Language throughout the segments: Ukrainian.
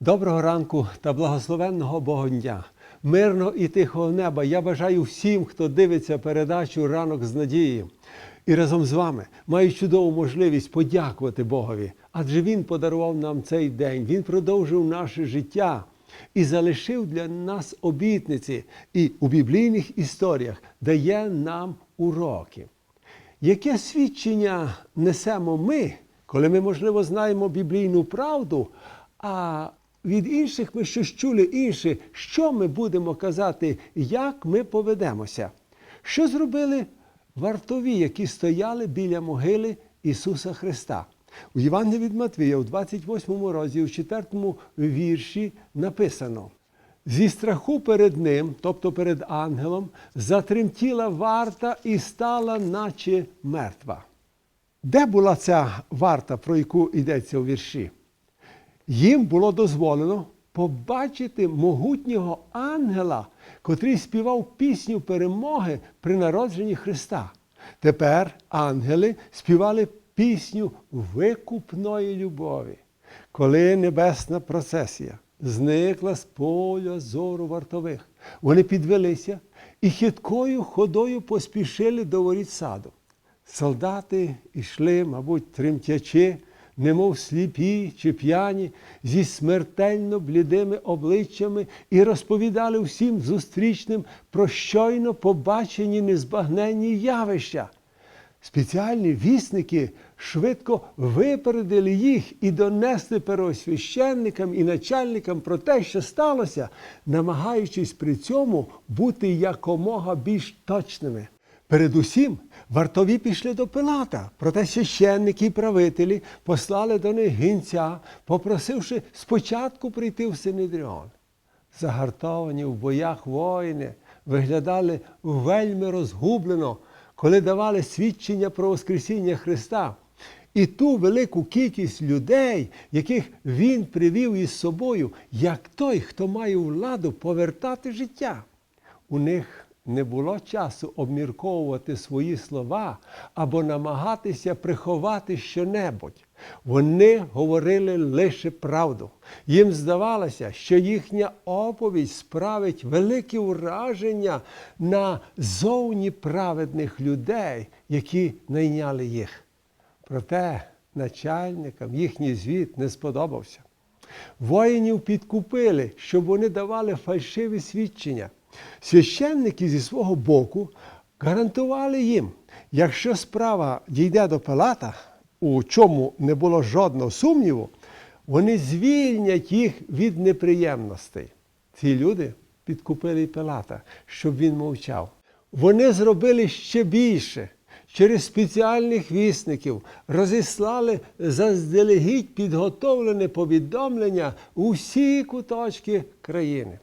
Доброго ранку та благословенного Бога дня, мирного і тихого неба. Я бажаю всім, хто дивиться передачу Ранок з надією. І разом з вами маю чудову можливість подякувати Богові, адже Він подарував нам цей день, Він продовжив наше життя і залишив для нас обітниці, і у біблійних історіях дає нам уроки. Яке свідчення несемо ми, коли ми, можливо, знаємо біблійну правду, а від інших ми щось чули інше, що ми будемо казати, як ми поведемося? Що зробили вартові, які стояли біля могили Ісуса Христа? У Євангелії від Матвія, у 28 розділі, у 4 вірші написано. Зі страху перед ним, тобто перед ангелом, затремтіла варта і стала, наче мертва. Де була ця варта, про яку йдеться у вірші? Їм було дозволено побачити могутнього ангела, котрий співав пісню перемоги при народженні Христа. Тепер ангели співали пісню викупної любові, коли небесна процесія зникла з поля зору вартових. Вони підвелися і хиткою ходою поспішили до воріт саду. Солдати йшли, мабуть, тремтячи, немов сліпі чи п'яні, зі смертельно блідими обличчями і розповідали всім зустрічним про щойно побачені незбагненні явища. Спеціальні вісники швидко випередили їх і донесли первосвященникам і начальникам про те, що сталося, намагаючись при цьому бути якомога більш точними. Передусім, вартові пішли до Пилата, проте священники і правителі послали до них гінця, попросивши спочатку прийти в Синедріон. Загартовані в боях воїни виглядали вельми розгублено, коли давали свідчення про Воскресіння Христа. І ту велику кількість людей, яких він привів із собою, як той, хто має владу повертати життя. У них не було часу обмірковувати свої слова або намагатися приховати щонебудь. Вони говорили лише правду. Їм здавалося, що їхня оповідь справить велике враження на зовні праведних людей, які найняли їх. Проте начальникам їхній звіт не сподобався. Воїнів підкупили, щоб вони давали фальшиві свідчення. Священники зі свого боку гарантували їм, якщо справа дійде до Пилата, у чому не було жодного сумніву, вони звільнять їх від неприємностей. Ці люди підкупили Пилата, щоб він мовчав. Вони зробили ще більше. Через спеціальних вісників розіслали заздалегідь підготовлене повідомлення у всі куточки країни.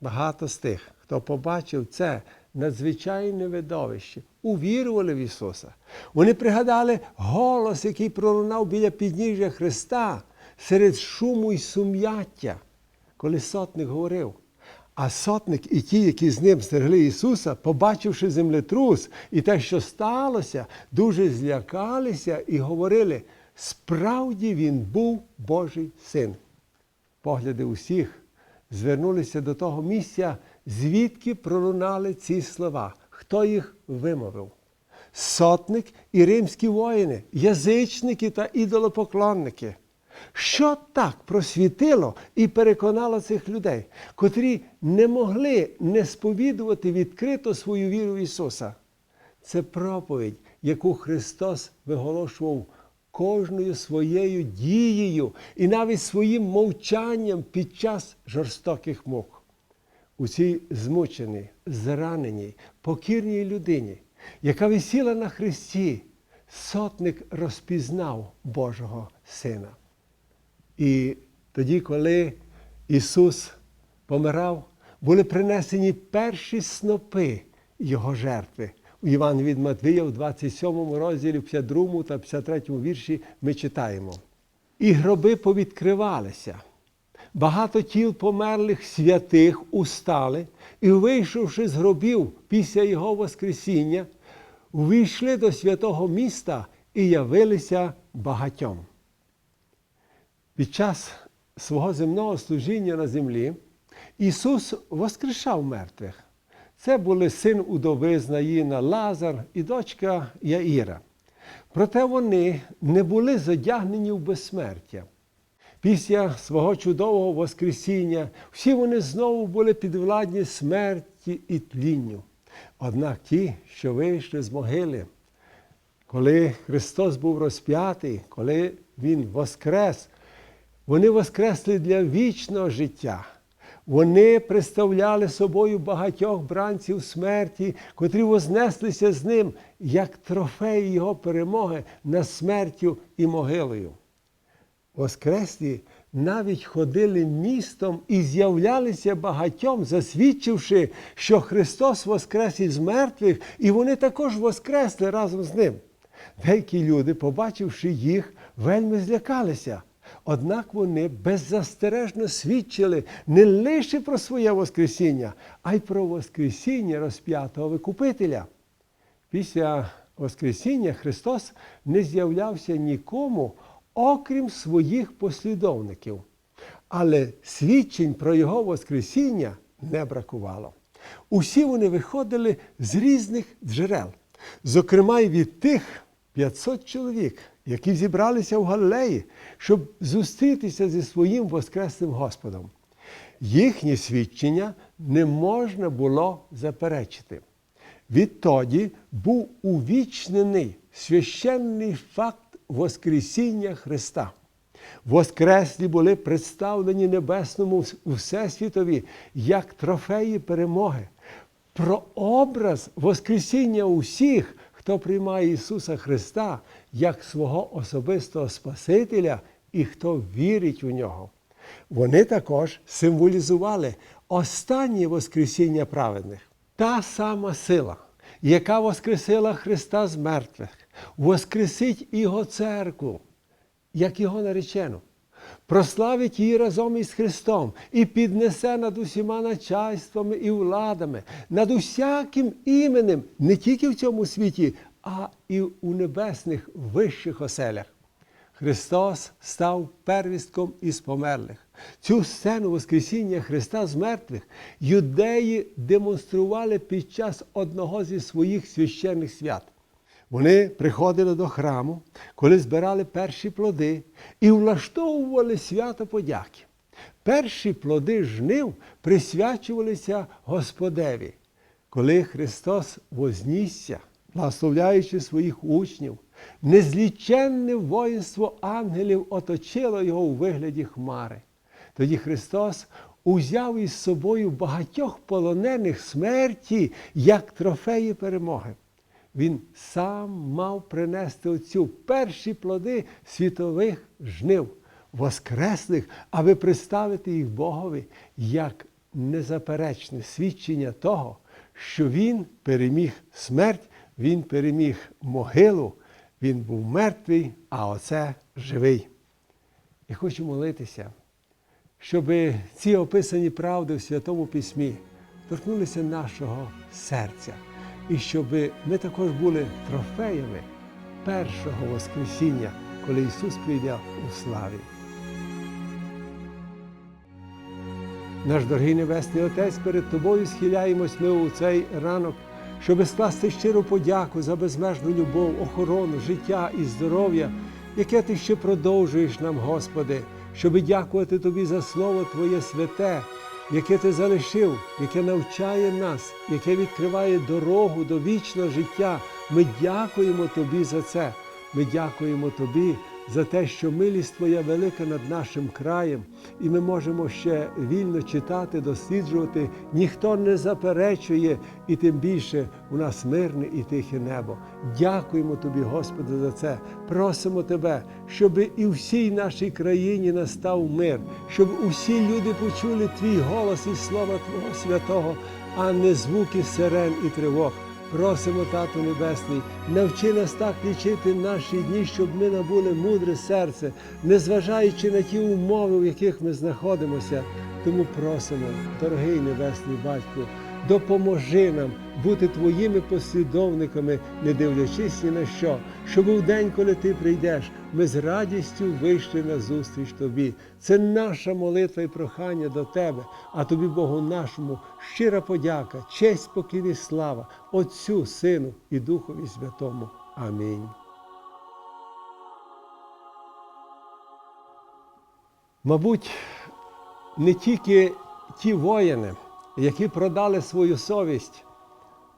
Багато з тих, хто побачив це надзвичайне видовище, увірували в Ісуса. Вони пригадали голос, який пролунав біля підніжжя Христа серед шуму й сум'яття, коли сотник говорив. А сотник і ті, які з ним стерегли Ісуса, побачивши землетрус і те, що сталося, дуже злякалися і говорили, справді він був Божий син. Погляди усіх звернулися до того місця, звідки пролунали ці слова. Хто їх вимовив? Сотник і римські воїни, язичники та ідолопоклонники. Що так просвітило і переконало цих людей, котрі не могли не сповідувати відкрито свою віру в Ісуса? Це проповідь, яку Христос виголошував кожною своєю дією і навіть своїм мовчанням під час жорстоких мук. У цій змученій, зраненій, покірній людині, яка висіла на Христі, сотник розпізнав Божого Сина. І тоді, коли Ісус помирав, були принесені перші снопи Його жертви. Іван від Матвія в 27 розділі, 52 та 53 вірші ми читаємо. І гроби повідкривалися. Багато тіл померлих святих устали, і, вийшовши з гробів після Його Воскресіння, увійшли до святого міста і явилися багатьом. Під час свого земного служіння на землі Ісус воскрешав мертвих. Це були син удови з Лазар і дочка Яїра. Проте вони не були задягнені в безсмертя. Після свого чудового Воскресіння всі вони знову були підвладні смерті і тлінню. Однак ті, що вийшли з могили, коли Христос був розп'ятий, коли Він воскрес, вони воскресли для вічного життя. Вони представляли собою багатьох бранців смерті, котрі вознеслися з ним як трофеї його перемоги над смертю і могилою. Воскреслі навіть ходили містом і з'являлися багатьом, засвідчивши, що Христос воскрес із мертвих, і вони також воскресли разом з ним. Деякі люди, побачивши їх, вельми злякалися. Однак вони беззастережно свідчили не лише про своє Воскресіння, а й про Воскресіння розп'ятого Викупителя. Після Воскресіння Христос не з'являвся нікому, окрім своїх послідовників. Але свідчень про Його Воскресіння не бракувало. Усі вони виходили з різних джерел, зокрема й від тих 500 чоловік, які зібралися в Галилеї, щоб зустрітися зі своїм Воскресним Господом. Їхні свідчення не можна було заперечити. Відтоді був увічнений священний факт Воскресіння Христа. Воскреслі були представлені небесному Всесвітові як трофеї перемоги. Про образ Воскресіння усіх, хто приймає Ісуса Христа як свого особистого Спасителя і хто вірить у нього. Вони також символізували останнє Воскресіння праведних. Та сама сила, яка воскресила Христа з мертвих, воскресить Його церкву, як Його наречену, прославить її разом із Христом і піднесе над усіма начальствами і владами, над усяким іменем, не тільки в цьому світі, а і у небесних вищих оселях. Христос став первістком із померлих. Цю сцену Воскресіння Христа з мертвих юдеї демонстрували під час одного зі своїх священних свят. Вони приходили до храму, коли збирали перші плоди і влаштовували свято подяки. Перші плоди жнив присвячувалися Господеві. Коли Христос вознісся, благословляючи своїх учнів, незліченне воїнство ангелів оточило його у вигляді хмари. Тоді Христос узяв із собою багатьох полонених смерті як трофеї перемоги. Він сам мав принести оцю перші плоди світових жнив, воскреслих, аби представити їх Богові як незаперечне свідчення того, що Він переміг смерть, Він переміг могилу, Він був мертвий, а оце живий. І хочу молитися, щоб ці описані правди в Святому Письмі торкнулися нашого серця і щоб ми також були трофеями першого Воскресіння, коли Ісус прийде у славі. Наш дорогий Небесний Отець, перед Тобою схиляємось ми у цей ранок, щоб скласти щиру подяку за безмежну любов, охорону, життя і здоров'я, яке Ти ще продовжуєш нам, Господи, щоб дякувати Тобі за Слово Твоє святе яке ти залишив, яке навчає нас, яке відкриває дорогу до вічного життя. Ми дякуємо Тобі за це. Ми дякуємо Тобі за те, що милість Твоя велика над нашим краєм, і ми можемо ще вільно читати, досліджувати. Ніхто не заперечує, і тим більше у нас мирне і тихе небо. Дякуємо Тобі, Господи, за це. Просимо Тебе, щоб і всій нашій країні настав мир, щоб усі люди почули Твій голос і слова Твого святого, а не звуки сирен і тривог. Просимо, Тату Небесний, навчи нас так лічити наші дні, щоб ми набули мудре серце, незважаючи на ті умови, в яких ми знаходимося. Тому просимо, дорогий Небесний Батько, допоможи нам бути твоїми послідовниками, не дивлячись ні на що, щоб у день, коли ти прийдеш, ми з радістю вийшли на зустріч тобі. Це наша молитва і прохання до тебе, а тобі, Богу нашому, щира подяка, честь, покір слава Отцю, Сину і Духові Святому. Амінь. Мабуть, не тільки ті воїни, які продали свою совість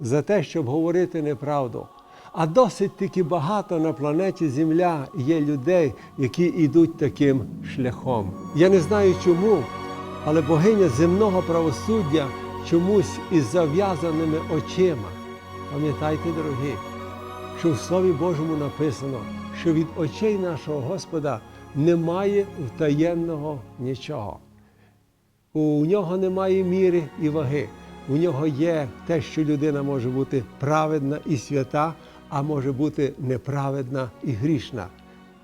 за те, щоб говорити неправду, а досить таки багато на планеті Земля є людей, які йдуть таким шляхом. Я не знаю чому, але богиня земного правосуддя чомусь із зав'язаними очима. Пам'ятайте, дорогі, що в Слові Божому написано, що від очей нашого Господа немає втаєнного нічого. У нього немає міри і ваги. У нього є те, що людина може бути праведна і свята, а може бути неправедна і грішна.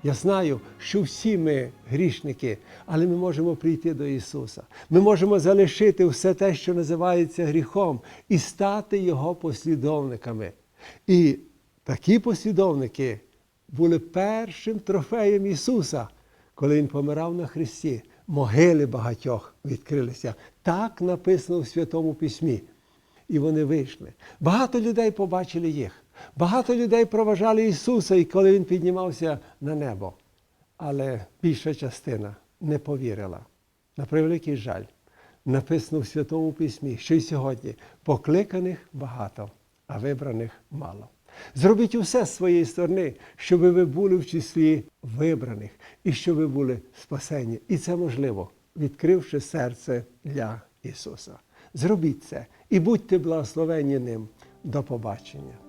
Я знаю, що всі ми грішники, але ми можемо прийти до Ісуса. Ми можемо залишити все те, що називається гріхом, і стати Його послідовниками. І такі послідовники були першим трофеєм Ісуса, коли Він помирав на Христі. Могили багатьох відкрилися. Так написано в Святому Письмі. І вони вийшли. Багато людей побачили їх. Багато людей проважали Ісуса, і коли Він піднімався на небо. Але більша частина не повірила. На превеликий жаль, написано в Святому Письмі, що й сьогодні покликаних багато, а вибраних мало. Зробіть усе з своєї сторони, щоб ви були в числі вибраних і щоб ви були спасені. І це можливо, відкривши серце для Ісуса. Зробіть це і будьте благословені ним. До побачення.